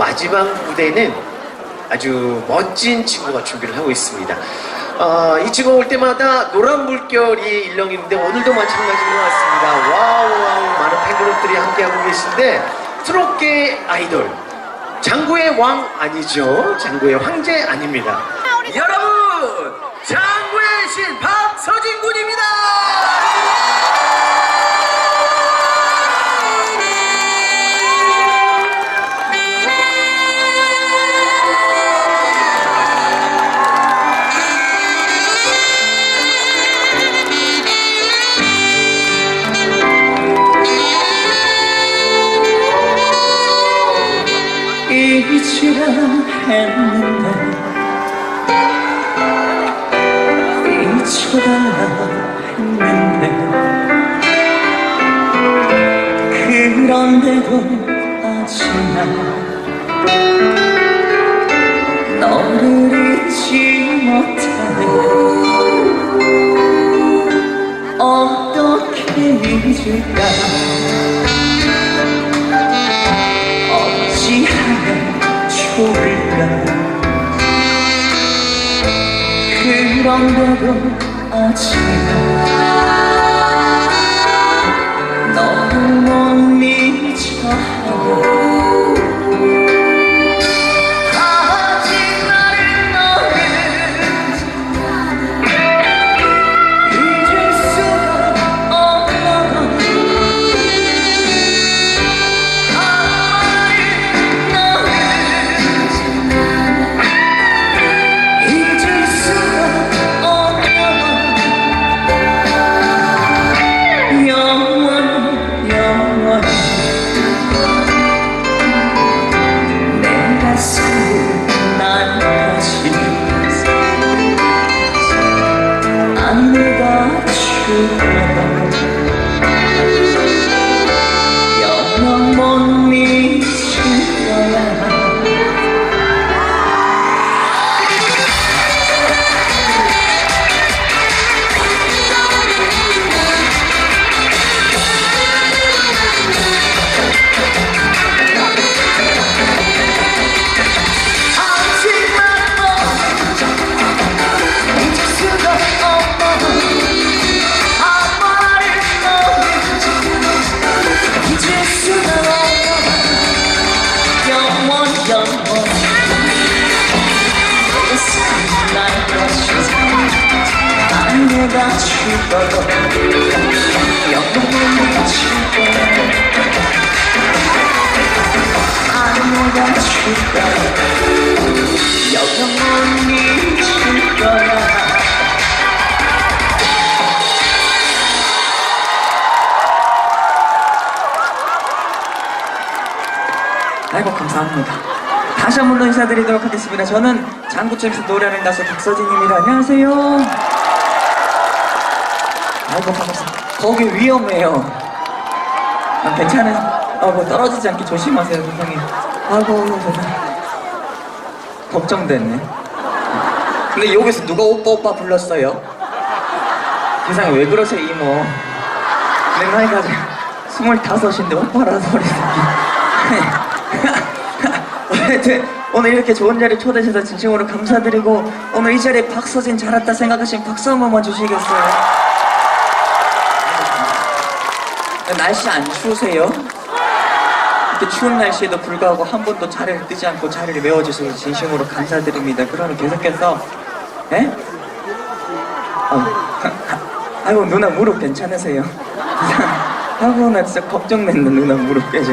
마지막 무대는 아주 멋진 친구가 준비를 하고 있습니다. 어, 이 친구 올 때마다 노란 물결이 일렁이는데 오늘도 마찬가지인 것 같습니다. 와우 와우 많은 팬그룹들이 함께하고 계신데 트롯계 아이돌 장구의 왕 아니죠? 장구의 황제 아닙니다. 여러분 잊으려 했는데 잊혀달라 했는데 그런데도 난 너를 잊지 못해 어떻게 잊을까 좋을까 그런데도 아직 아이고 감사합니다. 다시 한 번 더 인사드리도록 하겠습니다. 저는 장구잼에서 노래하는 가수 박서진입니다. 안녕하세요 아이고 반갑습니다 거기 위험해요. 아, 괜찮은 아뭐 떨어지지 않게 조심하세요 세상에 아이고 세상에 걱정됐네. 근데 여기서 누가 오빠 오빠 불렀어요? 세상에 왜 그러세요 이모? 내 나이가 스물다섯인데 우리 새끼 어쨌든 오늘 이렇게 좋은 자리에 초대해 주셔서 진심으로 감사드리고 오늘 이 자리에 박서진 잘 왔다 생각하시면 박수 한 번만 주시겠어요? 날씨 안 추우세요? 이렇게 추운 날씨에도 불구하고 한 번도 자리를 뜨지 않고 자리를 메워주셔서 진심으로 감사드립니다. 그러면 계속해서 에? 어, 아이고 누나 무릎 괜찮으세요? 아이고 나 진짜 걱정된다 누나 무릎 깨져